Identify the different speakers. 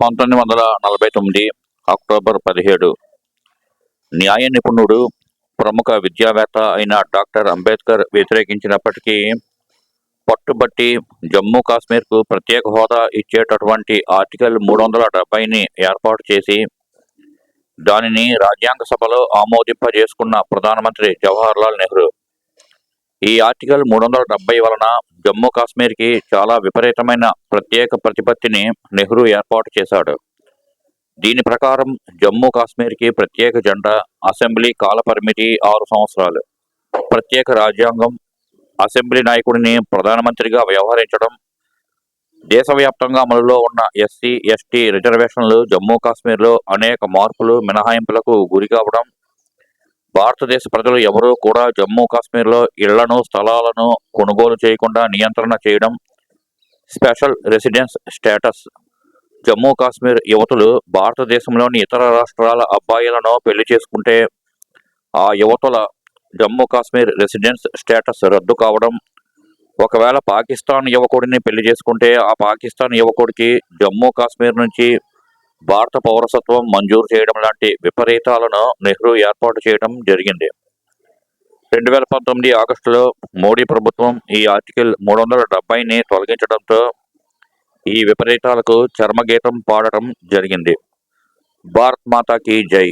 Speaker 1: పంతొమ్మిది వందల నలభై తొమ్మిది అక్టోబర్ పదిహేడు. న్యాయ నిపుణుడు ప్రముఖ విద్యావేత్త అయిన డాక్టర్ అంబేద్కర్ వ్యతిరేకించినప్పటికీ పట్టుబట్టి జమ్మూ కాశ్మీర్కు ప్రత్యేక హోదా ఇచ్చేటటువంటి ఆర్టికల్ మూడు వందల డెబ్బైని ఏర్పాటు చేసి దానిని రాజ్యాంగ సభలో ఆమోదింపజేసుకున్న ప్రధానమంత్రి జవహర్లాల్ నెహ్రూ. ఈ ఆర్టికల్ మూడు వందల డెబ్బై వలన జమ్మూ కాశ్మీర్కి చాలా విపరీతమైన ప్రత్యేక ప్రతిపత్తిని నెహ్రూ ఏర్పాటు చేశాడు. దీని ప్రకారం జమ్మూ కాశ్మీర్కి ప్రత్యేక జెండా అసెంబ్లీ కాల పరిమితి ఆరు సంవత్సరాలు. ప్రత్యేక రాజ్యాంగం అసెంబ్లీ నాయకుడిని ప్రధానమంత్రిగా వ్యవహరించడం దేశవ్యాప్తంగా అమలులో ఉన్న ఎస్సీ ఎస్టీ రిజర్వేషన్లు జమ్మూ కాశ్మీర్లో అనేక మార్పులు మినహాయింపులకు గురి కావడం భారతదేశ ప్రజలు ఎవరూ కూడా జమ్మూ కాశ్మీర్లో ఇళ్ళను స్థలాలను కొనుగోలు చేయకుండా నియంత్రణ చేయడం special residence status. Jammu Kashmir యువతులు భారతదేశంలోని ఇతర రాష్ట్రాల అబ్బాయిలను పెళ్ళి చేసుకుంటే ఆ యువతుల జమ్మూ కాశ్మీర్ రెసిడెన్స్ స్టేటస్ రద్దు కావడం. ఒకవేళ పాకిస్తాన్ యువకుడిని పెళ్ళి చేసుకుంటే ఆ పాకిస్తాన్ యువకుడికి జమ్మూ కాశ్మీర్ నుంచి భారత పౌరసత్వం మంజూరు చేయడం లాంటి విపరీతాలను నెహ్రూ ఏర్పాటు చేయడం జరిగింది. రెండు వేల పంతొమ్మిది ఆగస్టులో మోడీ ప్రభుత్వం ఈ ఆర్టికల్ మూడు వందల డెబ్బైని తొలగించడంతో ఈ విపరీతాలకు చర్మగీతం పాడటం జరిగింది. భారత్ మాతాకి జై.